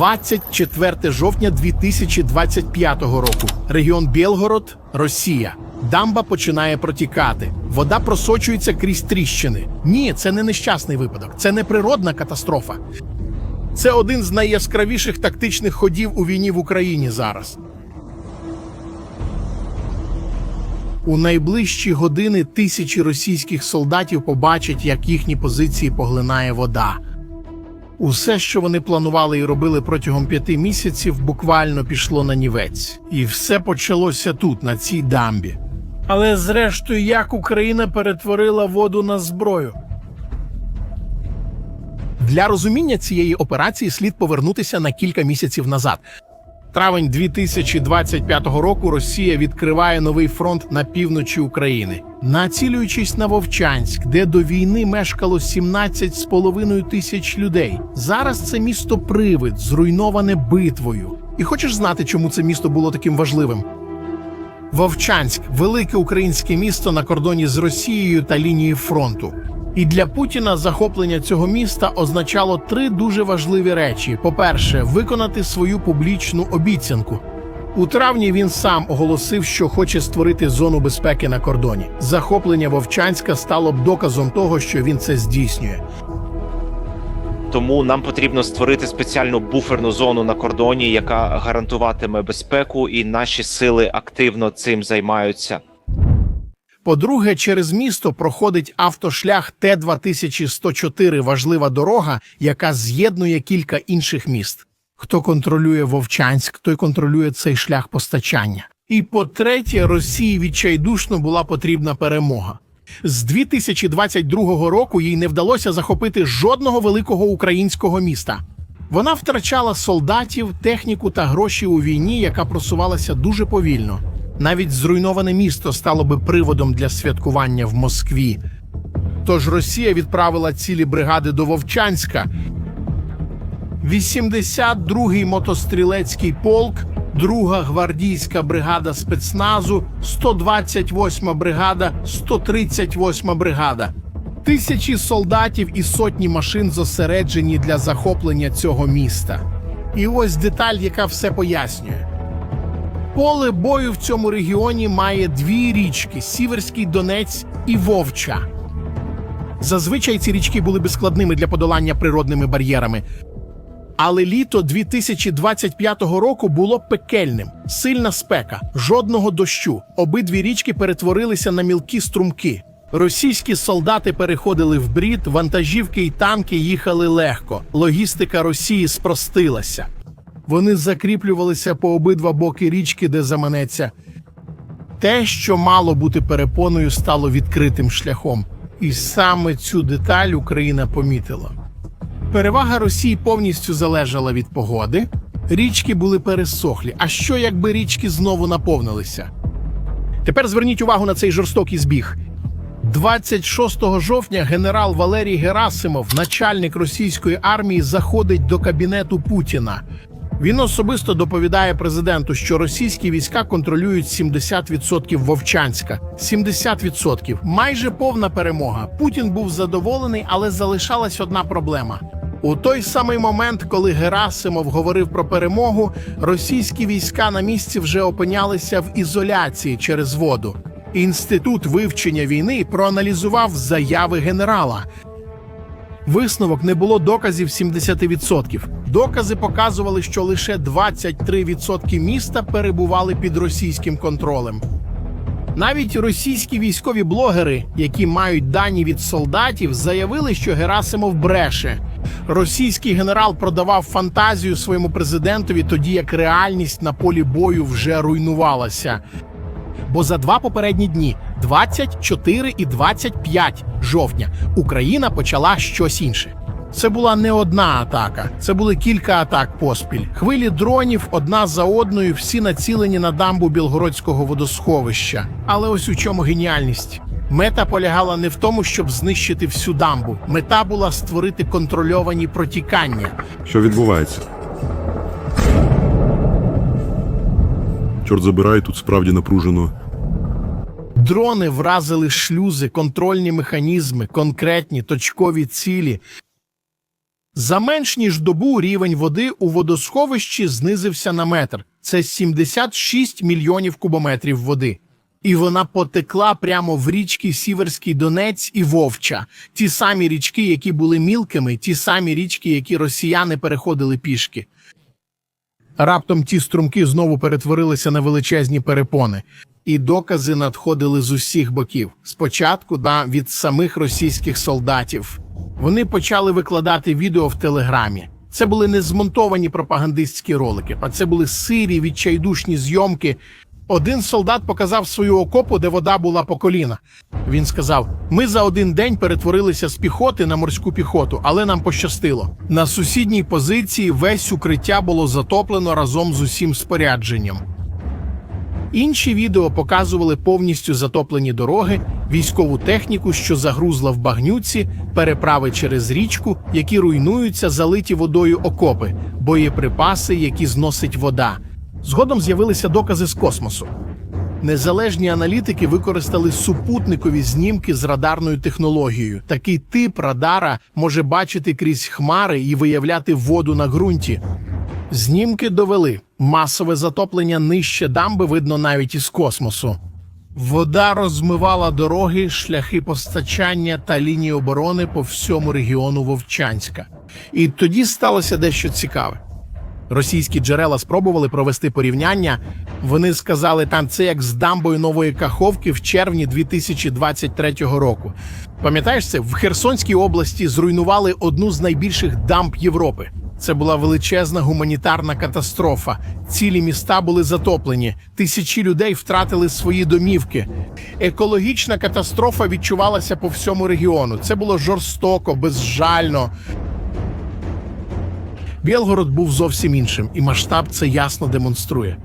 24 жовтня 2025 року. Регіон Білгород, Росія. Дамба починає протікати. Вода просочується крізь тріщини. Ні, це не нещасний випадок, це не природна катастрофа. Це один з найяскравіших тактичних ходів у війні в Україні зараз. У найближчі години тисячі російських солдатів побачать, як їхні позиції поглинає вода. Усе, що вони планували і робили протягом п'яти місяців, буквально пішло на нівець. І все почалося тут, на цій дамбі. Але зрештою, як Україна перетворила воду на зброю? Для розуміння цієї операції слід повернутися на кілька місяців назад. Травень 2025 року Росія відкриває новий фронт на півночі України, націлюючись на Вовчанськ, де до війни мешкало 17,5 тисяч людей. Зараз це місто привид, зруйноване битвою. І хочеш знати, чому це місто було таким важливим? Вовчанськ велике українське місто на кордоні з Росією та лінією фронту. І для Путіна захоплення цього міста означало три дуже важливі речі: по-перше, виконати свою публічну обіцянку. У травні він сам оголосив, що хоче створити зону безпеки на кордоні. Захоплення Вовчанська стало б доказом того, що він це здійснює. Тому нам потрібно створити спеціальну буферну зону на кордоні, яка гарантуватиме безпеку, і наші сили активно цим займаються. По-друге, через місто проходить автошлях Т-2104 – важлива дорога, яка з'єднує кілька інших міст. Хто контролює Вовчанськ, той контролює цей шлях постачання. І по-третє, Росії відчайдушно була потрібна перемога. З 2022 року їй не вдалося захопити жодного великого українського міста. Вона втрачала солдатів, техніку та гроші у війні, яка просувалася дуже повільно. Навіть зруйноване місто стало би приводом для святкування в Москві. Тож Росія відправила цілі бригади до Вовчанська. 82-й мотострілецький полк, 2-га гвардійська бригада спецназу, 128-ма бригада, 138-ма бригада. Тисячі солдатів і сотні машин зосереджені для захоплення цього міста. І ось деталь, яка все пояснює. Поле бою в цьому регіоні має дві річки: Сіверський Донець і Вовча. Зазвичай ці річки були безскладними для подолання природними бар'єрами. Але літо 2025 року було пекельним, сильна спека, жодного дощу. Обидві річки перетворилися на мілкі струмки. Російські солдати переходили в брід, вантажівки і танки їхали легко. Логістика Росії спростилася. Вони закріплювалися по обидва боки річки, де заманеться. Те, що мало бути перепоною, стало відкритим шляхом. І саме цю деталь Україна помітила. Перевага Росії повністю залежала від погоди. Річки були пересохлі. А що, якби річки знову наповнилися? Тепер зверніть увагу на цей жорстокий збіг. 26 жовтня генерал Валерій Герасимов, начальник російської армії, заходить до кабінету Путіна. Він особисто доповідає президенту, що російські війська контролюють 70% Вовчанська. 70%. майже повна перемога. Путін був задоволений, але залишалась одна проблема. У той самий момент, коли Герасимов говорив про перемогу, російські війська на місці вже опинялися в ізоляції через воду. Інститут вивчення війни проаналізував заяви генерала. Висновок не було доказів 70%. Докази показували, що лише 23% міста перебували під російським контролем. Навіть російські військові блогери, які мають дані від солдатів, заявили, що Герасимов бреше. Російський генерал продавав фантазію своєму президентові, тоді як реальність на полі бою вже руйнувалася. Бо за два попередні дні, 24 і 25 жовтня, Україна почала щось інше. Це була не одна атака, це були кілька атак поспіль. Хвилі дронів одна за одною, всі націлені на дамбу Білгородського водосховища. Але ось у чому геніальність. Мета полягала не в тому, щоб знищити всю дамбу. Мета була створити контрольовані протікання. Що відбувається? Чорт забирай, тут справді напружено. Дрони вразили шлюзи, контрольні механізми, конкретні точкові цілі. За менш ніж добу рівень води у водосховищі знизився на метр. Це 76 мільйонів кубометрів води. І вона потекла прямо в річки Сіверський Донець і Вовча, ті самі річки, які були мілкими, ті самі річки, які росіяни переходили пішки. Раптом ті струмки знову перетворилися на величезні перепони, і докази надходили з усіх боків. Спочатку да, від самих російських солдатів. Вони почали викладати відео в телеграмі. Це були не змонтовані пропагандистські ролики, а це були сирі, відчайдушні зйомки. Один солдат показав свою окопу, де вода була по коліна. Він сказав: Ми за один день перетворилися з піхоти на морську піхоту, але нам пощастило. На сусідній позиції весь укриття було затоплено разом з усім спорядженням. Інші відео показували повністю затоплені дороги, військову техніку, що загрузла в багнюці, переправи через річку, які руйнуються, залиті водою окопи, боєприпаси, які зносить вода. Згодом з'явилися докази з космосу. Незалежні аналітики використали супутникові знімки з радарною технологією. Такий тип радара може бачити крізь хмари і виявляти воду на ґрунті. Знімки довели масове затоплення нижче дамби видно навіть із космосу. Вода розмивала дороги, шляхи постачання та лінії оборони по всьому регіону Вовчанська. І тоді сталося дещо цікаве. Російські джерела спробували провести порівняння. Вони сказали, там це як з дамбою нової Каховки в червні 2023 року. Пам'ятаєш це? В Херсонській області зруйнували одну з найбільших дамб Європи. Це була величезна гуманітарна катастрофа. Цілі міста були затоплені, тисячі людей втратили свої домівки. Екологічна катастрофа відчувалася по всьому регіону. Це було жорстоко, безжально. Білгород був зовсім іншим, і масштаб це ясно демонструє.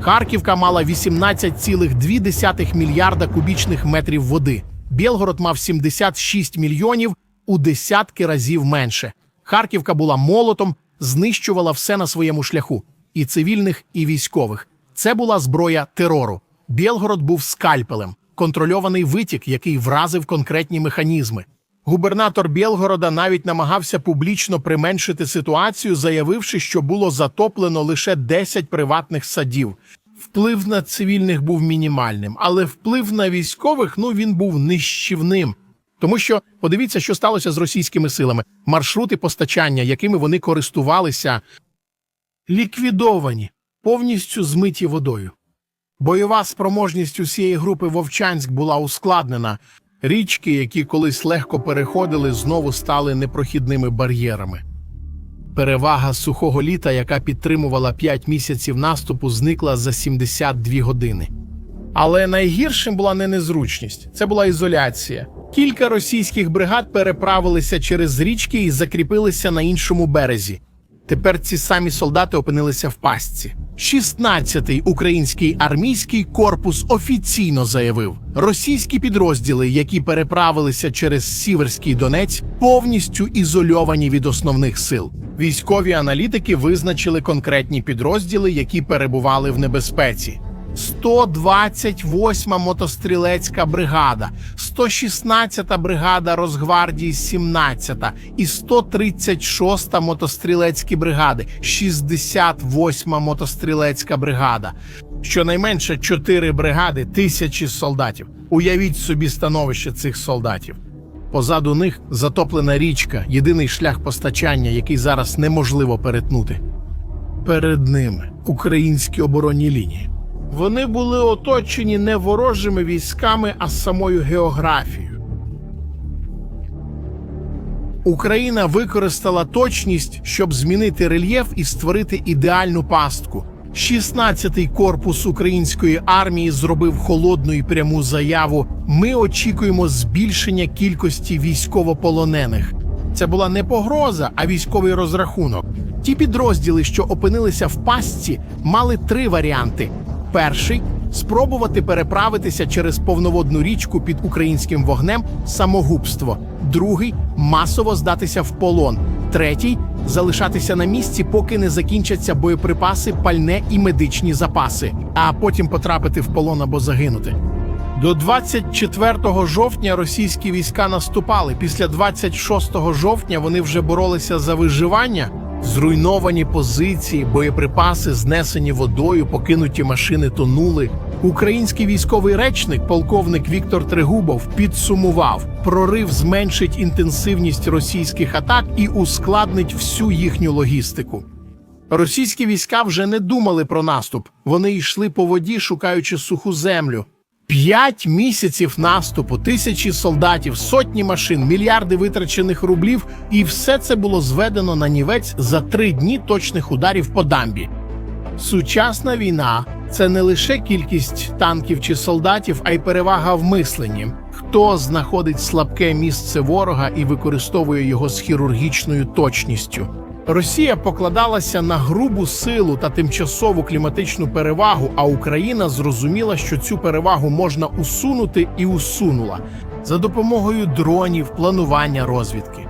Харківка мала 18,2 мільярда кубічних метрів води. Білгород мав 76 мільйонів у десятки разів менше. Харківка була молотом, знищувала все на своєму шляху і цивільних, і військових. Це була зброя терору. Білгород був скальпелем, контрольований витік, який вразив конкретні механізми. Губернатор Білгорода навіть намагався публічно применшити ситуацію, заявивши, що було затоплено лише 10 приватних садів. Вплив на цивільних був мінімальним, але вплив на військових ну він був нищівним. Тому що подивіться, що сталося з російськими силами. Маршрути постачання, якими вони користувалися, ліквідовані, повністю змиті водою. Бойова спроможність усієї групи Вовчанськ була ускладнена. Річки, які колись легко переходили, знову стали непрохідними бар'єрами. Перевага сухого літа, яка підтримувала 5 місяців наступу, зникла за 72 години. Але найгіршим була не незручність, це була ізоляція. Кілька російських бригад переправилися через річки і закріпилися на іншому березі. Тепер ці самі солдати опинилися в пастці. 16-й український армійський корпус офіційно заявив, російські підрозділи, які переправилися через Сіверський Донець, повністю ізольовані від основних сил. Військові аналітики визначили конкретні підрозділи, які перебували в небезпеці. 128-ма мотострілецька бригада, 116-та бригада Росгвардії 17-та і 136-та мотострілецькі бригади, 68-ма мотострілецька бригада. Щонайменше 4 бригади, тисячі солдатів. Уявіть собі становище цих солдатів. Позаду них затоплена річка, єдиний шлях постачання, який зараз неможливо перетнути. Перед ними українські оборонні лінії. Вони були оточені не ворожими військами, а самою географією. Україна використала точність, щоб змінити рельєф і створити ідеальну пастку. 16-й корпус української армії зробив холодну і пряму заяву: ми очікуємо збільшення кількості військовополонених. Це була не погроза, а військовий розрахунок. Ті підрозділи, що опинилися в пастці, мали три варіанти: перший спробувати переправитися через повноводну річку під українським вогнем самогубство, другий масово здатися в полон, третій залишатися на місці, поки не закінчаться боєприпаси, пальне і медичні запаси, а потім потрапити в полон або загинути. До 24 жовтня російські війська наступали. Після 26 жовтня вони вже боролися за виживання. Зруйновані позиції, боєприпаси знесені водою, покинуті машини тонули. Український військовий речник, полковник Віктор Трегубов, підсумував: прорив зменшить інтенсивність російських атак і ускладнить всю їхню логістику. Російські війська вже не думали про наступ. Вони йшли по воді, шукаючи суху землю. П'ять місяців наступу, тисячі солдатів, сотні машин, мільярди витрачених рублів, і все це було зведено на нівець за три дні точних ударів по дамбі. Сучасна війна це не лише кількість танків чи солдатів, а й перевага в мисленні. Хто знаходить слабке місце ворога і використовує його з хірургічною точністю. Росія покладалася на грубу силу та тимчасову кліматичну перевагу, а Україна зрозуміла, що цю перевагу можна усунути і усунула за допомогою дронів, планування розвідки.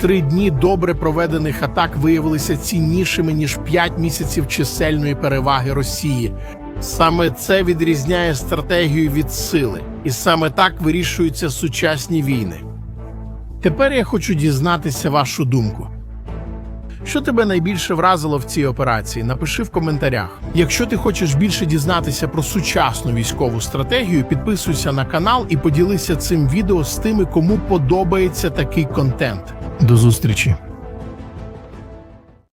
Три дні добре проведених атак виявилися ціннішими ніж п'ять місяців чисельної переваги Росії. Саме це відрізняє стратегію від сили, і саме так вирішуються сучасні війни. Тепер я хочу дізнатися вашу думку. Що тебе найбільше вразило в цій операції? Напиши в коментарях. Якщо ти хочеш більше дізнатися про сучасну військову стратегію, підписуйся на канал і поділися цим відео з тими, кому подобається такий контент. До зустрічі!